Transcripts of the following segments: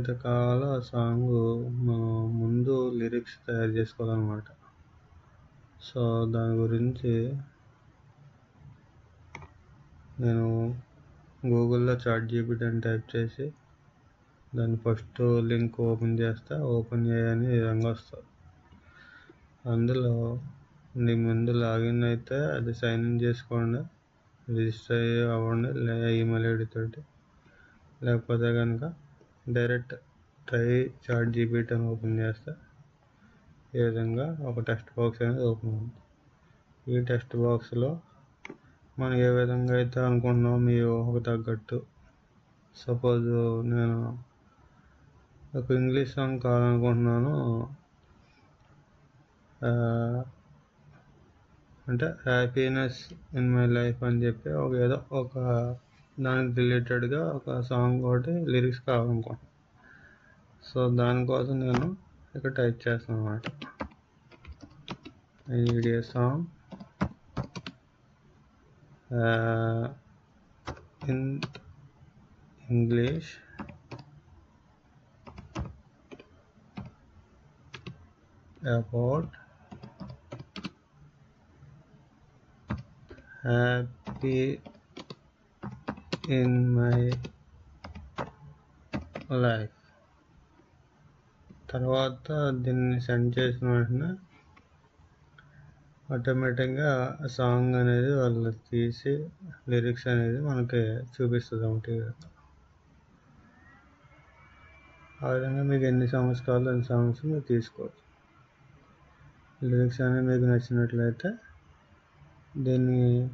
అయితే సాంగ్ ముందు లిరిక్స్ తయారు చేసుకోవాలన్నమాట. సో దాని గురించి నేను గూగుల్లో చాట్ జీపీటీ అని టైప్ చేసి దాన్ని ఫస్ట్ లింక్ ఓపెన్ చేస్తే ఓపెన్ చేయని విధంగా వస్తుంది. అందులో నీ ముందు లాగిన్ అయితే అది సైన్ ఇన్ చేసుకోండి రిజిస్టర్ అయ్యి అవ్వండి లేదా ఈమెయిల్ ఐడితోటి లేకపోతే కనుక డైరెక్ట్ ట్రై చాట్ జీపీటీ అని ఓపెన్ చేస్తే ఈ విధంగా ఒక టెక్స్ట్ బాక్స్ అనేది ఓపెన్ అవుతుంది ఈ టెక్స్ట్ బాక్స్లో మనం ఏ విధంగా అయితే అనుకుంటున్నామో మీ ఊహకు తగ్గట్టు సపోజ్ నేను ఒక ఇంగ్లీష్ సాంగ్ కావాలనుకుంటున్నాను అంటే హ్యాపీనెస్ ఇన్ మై లైఫ్ అని చెప్పి ఒక ఏదో ఒక దానికి రిలేటెడ్గా ఒక సాంగ్ ఒకటి లిరిక్స్ కావాలనుకుంటున్నాను సో దానికోసం నేను ఇక్కడ టైప్ చేస్తాను అనమాట idea song in English about happy in my life తర్వాత దీన్ని సెండ్ చేసిన వెంటనే ఆటోమేటిక్గా సాంగ్ అనేది వాళ్ళు తీసి లిరిక్స్ అనేది మనకి చూపిస్తుంది ఒకటి ఆ విధంగా మీకు ఎన్ని సాంగ్స్ కావాలో అన్ని సాంగ్స్ మీరు తీసుకోవచ్చు. లిరిక్స్ అనేవి మీకు నచ్చినట్లయితే దీన్ని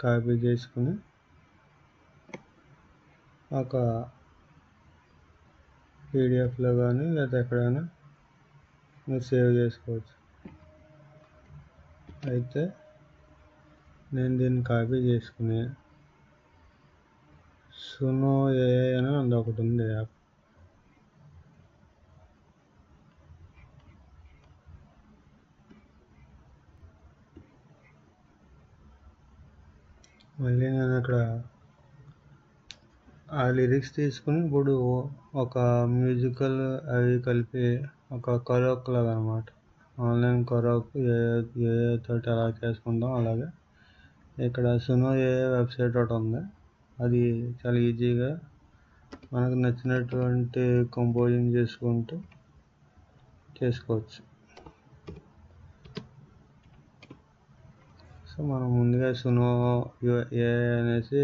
కాపీ చేసుకుని ఒక పీడిఎఫ్లో కానీ లేదా ఎక్కడైనా మీరు సేవ్ చేసుకోవచ్చు. అయితే నేను దీన్ని కాపీ చేసుకుని సునో ఏ అని అది ఉంది యాప్. మళ్ళీ నేను అక్కడ ఆ లిరిక్స్ తీసుకుని ఇప్పుడు ఒక మ్యూజికల్ అవి కలిపి ఒక కరోక్ లాగా అనమాట ఆన్లైన్ కరోక్ ఏ ఏ తోటి ఎలా చేసుకుంటాం అలాగే. ఇక్కడ సునో ఏ వెబ్సైట్ ఒకటి ఉంది. అది చాలా ఈజీగా మనకు నచ్చినటువంటి కంపోజింగ్ చేసుకుంటూ చేసుకోవచ్చు. సో మనం ముందుగా సునో ఏ అనేసి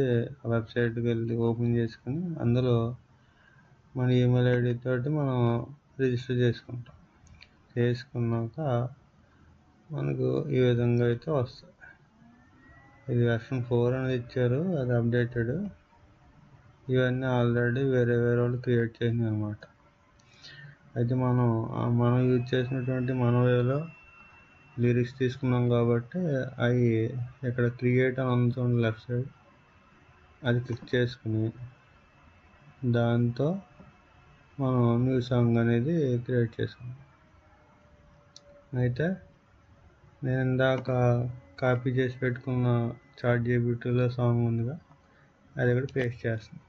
వెబ్సైట్కి వెళ్ళి ఓపెన్ చేసుకుని అందులో మన ఈమెయిల్ ఐడి తోటి మనం రిజిస్టర్ చేసుకుంటాం. చేసుకున్నాక మనకు ఈ విధంగా అయితే వస్తుంది ఇది వెర్షన్ ఫోర్ అనేది ఇచ్చారు అది అప్డేటెడ్ ఇవన్నీ ఆల్రెడీ వేరే వేరే వాళ్ళు క్రియేట్ చేసినాయి అనమాట అయితే మనం మనం యూజ్ చేసినటువంటి మన వేలో లిరిక్స్ తీసుకున్నాం కాబట్టి అవి ఇక్కడ క్రియేట్ అని అందుతుంది లెఫ్ట్ సైడ్ అది క్లిక్ చేసుకుని దాంతో మనం న్యూ సాంగ్ అనేది క్రియేట్ చేసుకున్నాం అయితే నేను ఇందాక కాపీ చేసి పెట్టుకున్న చార్ట్ జీబీటీలో సాంగ్ ఉందిగా అది ఇక్కడ పేస్ట్ చేస్తాను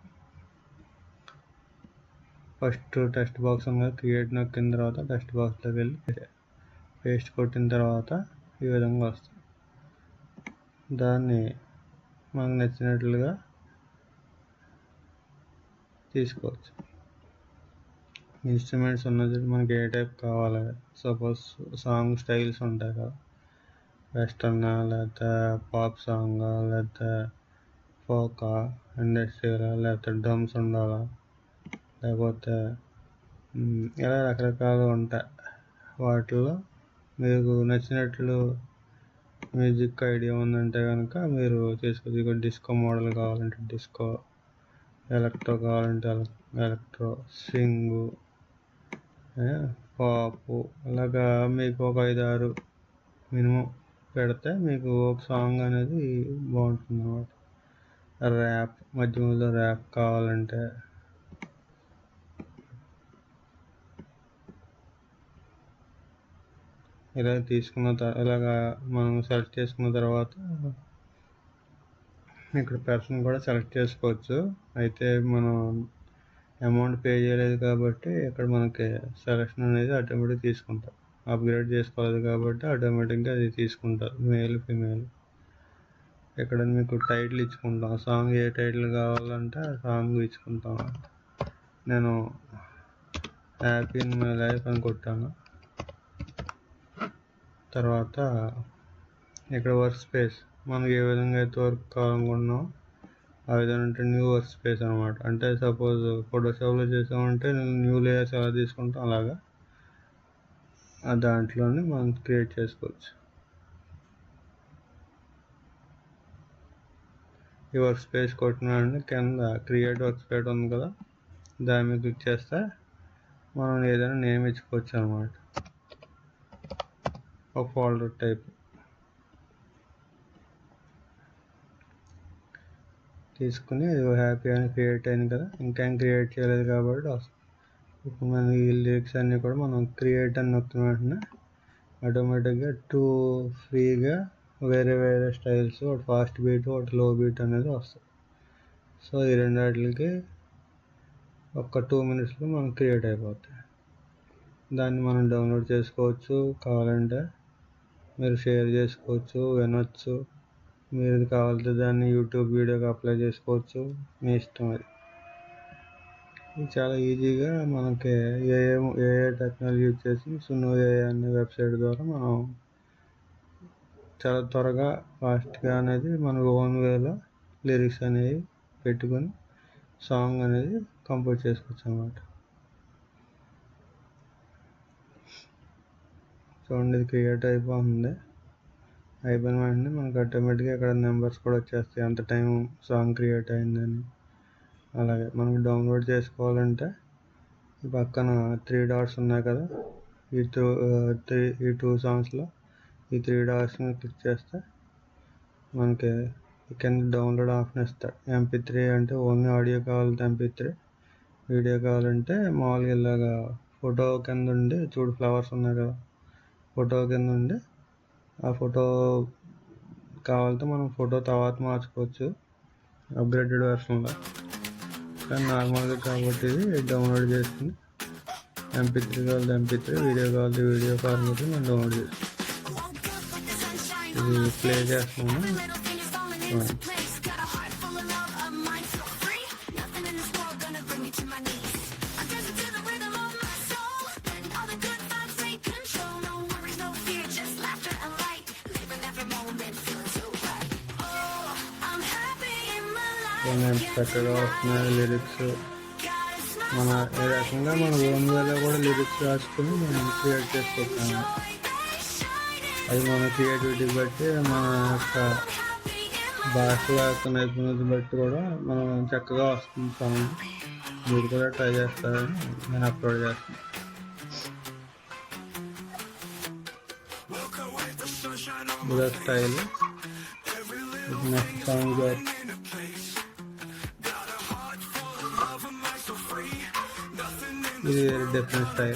ఫస్ట్ టెక్స్ట్ బాక్స్ ఉంది క్రియేట్ నొక్కిన తర్వాత టెక్స్ట్ బాక్స్లోకి వెళ్ళి పేస్ట్ కొట్టిన తర్వాత ఈ విధంగా వస్తుంది. దాన్ని మనకు నచ్చినట్లుగా తీసుకోవచ్చు. ఇన్స్ట్రుమెంట్స్ ఉన్నది మనకి ఏ టైప్ కావాలి? సపోజ్ సాంగ్ స్టైల్స్ ఉంటాయి కదా. వెస్టర్న్ లేకపోతే పాప్ సాంగ్ లేకపోతే ఫోకా ఇండస్ట్రియల్ లేకపోతే డ్రమ్స్ ఉండాలా? లేకపోతే ఇలా రకరకాలు ఉంటాయి. వాటిలో మీకు నచ్చినట్లు మ్యూజిక్ ఐడియా ఉందంటే కనుక మీరు చేసుకోవచ్చు. ఇక డిస్కో మోడల్ కావాలంటే డిస్కో ఎలక్ట్రో కావాలంటే ఎలక్ట్రో స్వింగు పాపు అలాగా మీకు ఒక ఐదు ఆరు మినిమం పెడితే మీకు ఒక సాంగ్ అనేది బాగుంటుంది అన్నమాట ర్యాప్ మధ్య మధ్యలో ర్యాప్ కావాలంటే ఇలా తీసుకున్న తర్వాత ఇలాగా మనం సెలెక్ట్ చేసుకున్న తర్వాత ఇక్కడ పర్సన్ కూడా సెలెక్ట్ చేసుకోవచ్చు. అయితే మనం అమౌంట్ పే చేయలేదు కాబట్టి ఇక్కడ మనకి సెలక్షన్ అనేది ఆటోమేటిక్ తీసుకుంటారు. అప్గ్రేడ్ చేసుకోలేదు కాబట్టి ఆటోమేటిక్గా అది తీసుకుంటారు మేల్ ఫిమేల్. ఇక్కడ మీకు టైటిల్ ఇచ్చుకుంటాం. సాంగ్ ఏ టైటిల్ కావాలంటే ఆ సాంగ్ ఇచ్చుకుంటాం. నేను హ్యాపీ ఇన్ మై లైఫ్ అని కొట్టాను. తర్వాత ఇక్కడ వర్క్ స్పేస్ మనకి ఏ విధంగా అయితే వర్క్ కావాలనుకుంటున్నాం ఆ విధంగా అంటే న్యూ వర్క్ స్పేస్ అనమాట అంటే సపోజ్ ఫోటోషాప్లో చేసామంటే న్యూ లేయర్స్ ఎలా తీసుకుంటాం అలాగా. ఆ దాంట్లోనే మనం క్రియేట్ చేసుకోవచ్చు. ఈ వర్క్ స్పేస్ కొట్టిన కింద క్రియేట్ వర్క్ స్పేస్ ఉంది కదా దాని మీద క్లిక్ చేస్తే మనం ఏదైనా నేమ్ ఇచ్చుకోవచ్చు అనమాట ఒక ఫోల్డర్ టైప్ తీసుకుని హ్యాపీ అని క్రియేట్ అయింది కదా ఇంకేం క్రియేట్ చేయలేదు కాబట్టి వస్తుంది ఇప్పుడు మన ఈ లిరిక్స్ అన్నీ కూడా మనం క్రియేట్ అని నొక్కిన వెంటనే ఆటోమేటిక్గా టూ ఫ్రీగా వేరే వేరే స్టైల్స్ ఒకటి ఫాస్ట్ బీట్ ఒకటి లో బీట్ అనేది వస్తుంది సో ఈ రెండాటికి ఒక టూ మినిట్స్లో మనం క్రియేట్ అయిపోతాయి. దాన్ని మనం డౌన్లోడ్ చేసుకోవచ్చు కావాలంటే. మీరు షేర్ చేసుకోవచ్చు వినొచ్చు. మీరు కావాలంటే దాన్ని యూట్యూబ్ వీడియోకి అప్లై చేసుకోవచ్చు. మీ ఇష్టం అది. ఇది చాలా ఈజీగా మనకి ఏ ఏ ఏ టెక్నాలజీ యూజ్ చేసి సున్నో ఏ అనే వెబ్సైట్ ద్వారా మనం చాలా త్వరగా ఫాస్ట్గా అనేది మన ఓన్ వేలో లిరిక్స్ అనేవి పెట్టుకొని సాంగ్ అనేది కంపోజ్ చేసుకోవచ్చు అన్నమాట. చూడండి ఇది క్రియేట్ అయిపోతుంది అయిపోయిన వెంటనే మనకు ఆటోమేటిక్గా ఇక్కడ నెంబర్స్ కూడా వచ్చేస్తాయి. ఎంత టైం సాంగ్ క్రియేట్ అయిందని. అలాగే మనం డౌన్లోడ్ చేసుకోవాలంటే ఈ పక్కన త్రీ డాట్స్ ఉన్నాయి కదా. ఈ టూ త్రీ ఈ టూ సాంగ్స్లో ఈ త్రీ డాట్స్ని క్లిక్ చేస్తే మనకి కింద డౌన్లోడ్ ఆప్షన్ ఇస్తాడు. ఎంపీ త్రీ అంటే ఓన్లీ ఆడియో కావాలంటే ఎంపీ త్రీ వీడియో కావాలంటే మామూలుగా ఇలాగా ఫోటో కింద ఉండి చూడు ఫ్లవర్స్ ఉన్నాయి కదా. ఫోటో కింద ఉండి ఆ ఫోటో కావాలంటే మనం ఫోటో తర్వాత మార్చుకోవచ్చు అప్గ్రేడెడ్ వెర్షన్లో. కానీ నార్మల్గా కాబట్టి డౌన్లోడ్ చేసుకుని ఎంపీ త్రీ కావాలి ఎంపీ త్రీ వీడియో కావాలి వీడియో ఫార్మేట్ నేను డౌన్లోడ్ చేసుకున్నాను ఇది ప్లే చేస్తున్నాను. నేను చక్కగా వస్తున్నాయి లిరిక్స్ మన ఏ రకంగా మన ఓన్ వేలో కూడా లిరిక్స్ రాసుకుని మనం క్రియేట్ చేసుకుంటాము. అది మన క్రియేటివిటీ బట్టి మన యొక్క భాష యొక్క నైపుణ్యత బట్టి కూడా మనం చక్కగా వస్తుంది సాంగ్ మీరు కూడా ట్రై చేస్తారని నేను అప్లోడ్ చేస్తాను. ఇదే style next song This is a different style.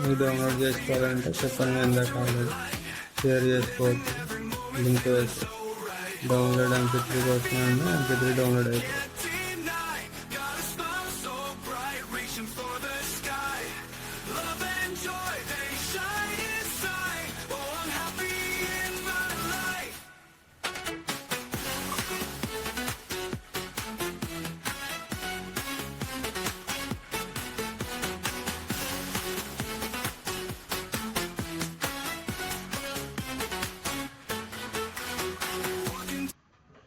You download the Explorer and the Carlet. Here is code. Link to it. Download MP3 version and MP3 download it.